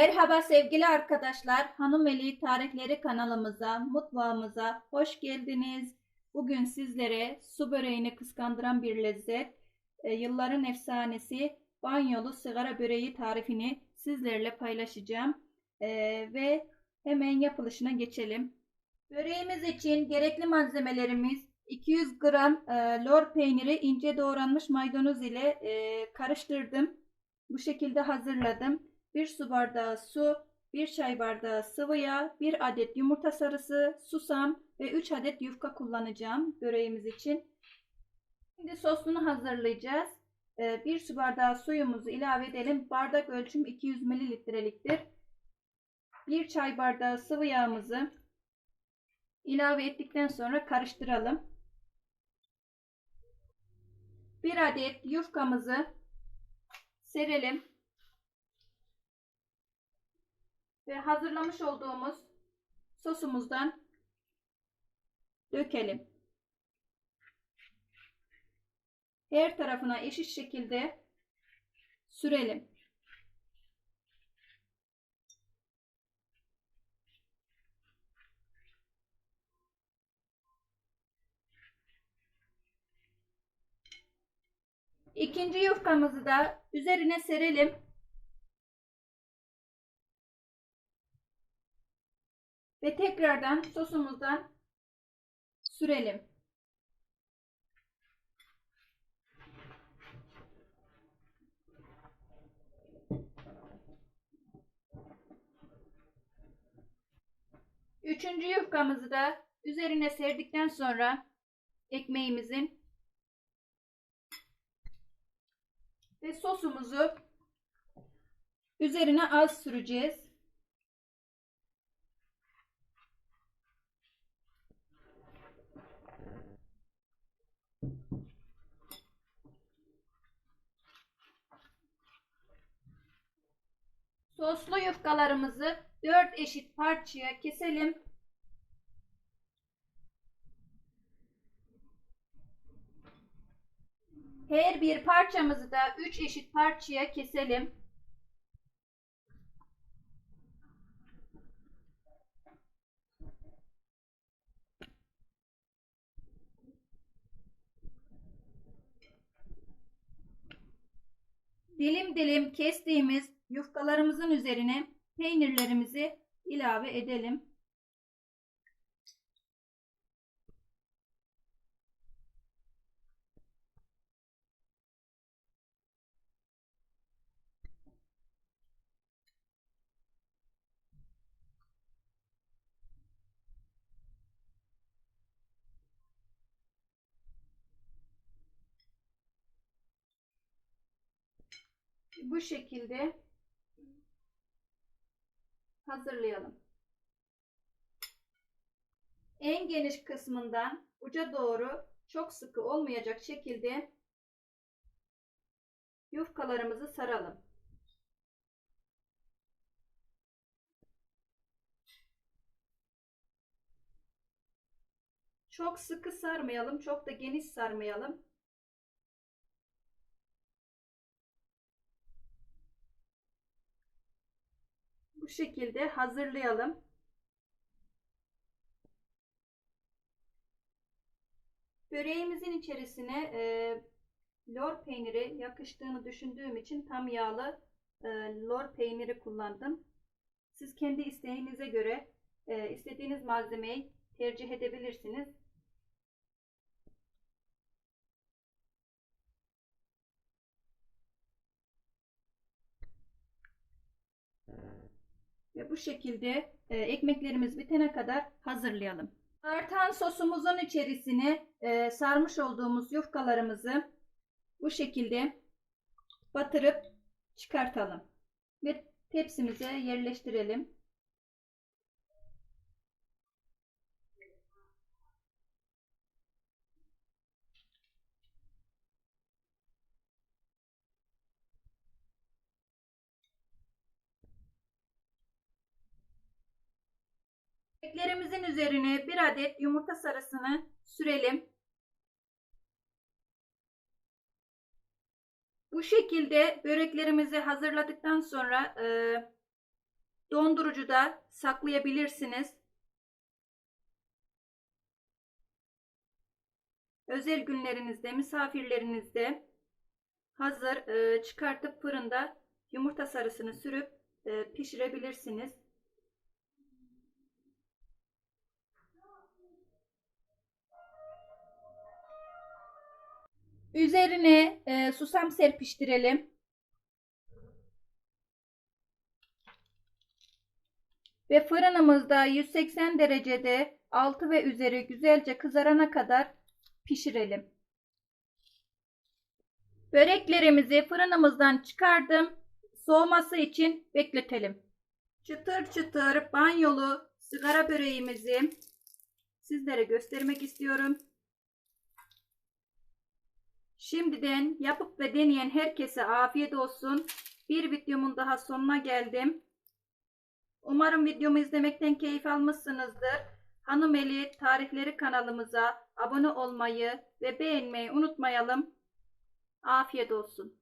Merhaba sevgili arkadaşlar. Hanım Eli Tarihleri kanalımıza, mutfağımıza hoş geldiniz. Bugün sizlere su böreğini kıskandıran bir lezzet, e, yılların efsanesi banyolu sigara böreği tarifini sizlerle paylaşacağım. E, ve hemen yapılışına geçelim. Böreğimiz için gerekli malzemelerimiz 200 gram e, lor peyniri ince doğranmış maydanoz ile karıştırdım. Bu şekilde hazırladım. 1 su bardağı su, 1 çay bardağı sıvı yağ, 1 adet yumurta sarısı, susam ve 3 adet yufka kullanacağım böreğimiz için. Şimdi sosunu hazırlayacağız. 1 su bardağı suyumuzu ilave edelim. Bardak ölçüm 200 mililitreliktir. 1 çay bardağı sıvı yağımızı ilave ettikten sonra karıştıralım. 1 adet yufkamızı serelim. Ve hazırlamış olduğumuz sosumuzdan dökelim. Her tarafına eşit şekilde sürelim. İkinci yufkamızı da üzerine serelim. Ve tekrardan sosumuzdan sürelim. Üçüncü yufkamızı da üzerine serdikten sonra ekmeğimizin ve sosumuzu üzerine az süreceğiz. Soslu yufkalarımızı 4 eşit parçaya keselim. Her bir parçamızı da 3 eşit parçaya keselim. Dilim dilim kestiğimiz yufkalarımızın üzerine peynirlerimizi ilave edelim. Bu şekilde hazırlayalım. En geniş kısmından uca doğru çok sıkı olmayacak şekilde yufkalarımızı saralım. Çok sıkı sarmayalım, çok da geniş sarmayalım. Şekilde hazırlayalım. Böreğimizin içerisine e, lor peyniri yakıştığını düşündüğüm için tam yağlı e, lor peyniri kullandım. Siz kendi isteğinize göre e, istediğiniz malzemeyi tercih edebilirsiniz. Ve bu şekilde e, ekmeklerimiz bitene kadar hazırlayalım. Artan sosumuzun içerisine e, sarmış olduğumuz yufkalarımızı bu şekilde batırıp çıkartalım. Ve tepsimize yerleştirelim. Eklerimizin üzerine bir adet yumurta sarısını sürelim. Bu şekilde böreklerimizi hazırladıktan sonra e, dondurucuda saklayabilirsiniz. Özel günlerinizde, misafirlerinizde hazır e, çıkartıp fırında yumurta sarısını sürüp e, pişirebilirsiniz. Üzerine e, susam serpiştirelim. Ve fırınımızda 180 derecede altı ve üzeri güzelce kızarana kadar pişirelim. Böreklerimizi fırınımızdan çıkardım. Soğuması için bekletelim. Çıtır çıtır banyolu sigara böreğimizi sizlere göstermek istiyorum. Şimdiden yapıp ve deneyen herkese afiyet olsun. Bir videomun daha sonuna geldim. Umarım videomu izlemekten keyif almışsınızdır. Hanım Eli Tarifleri kanalımıza abone olmayı ve beğenmeyi unutmayalım. Afiyet olsun.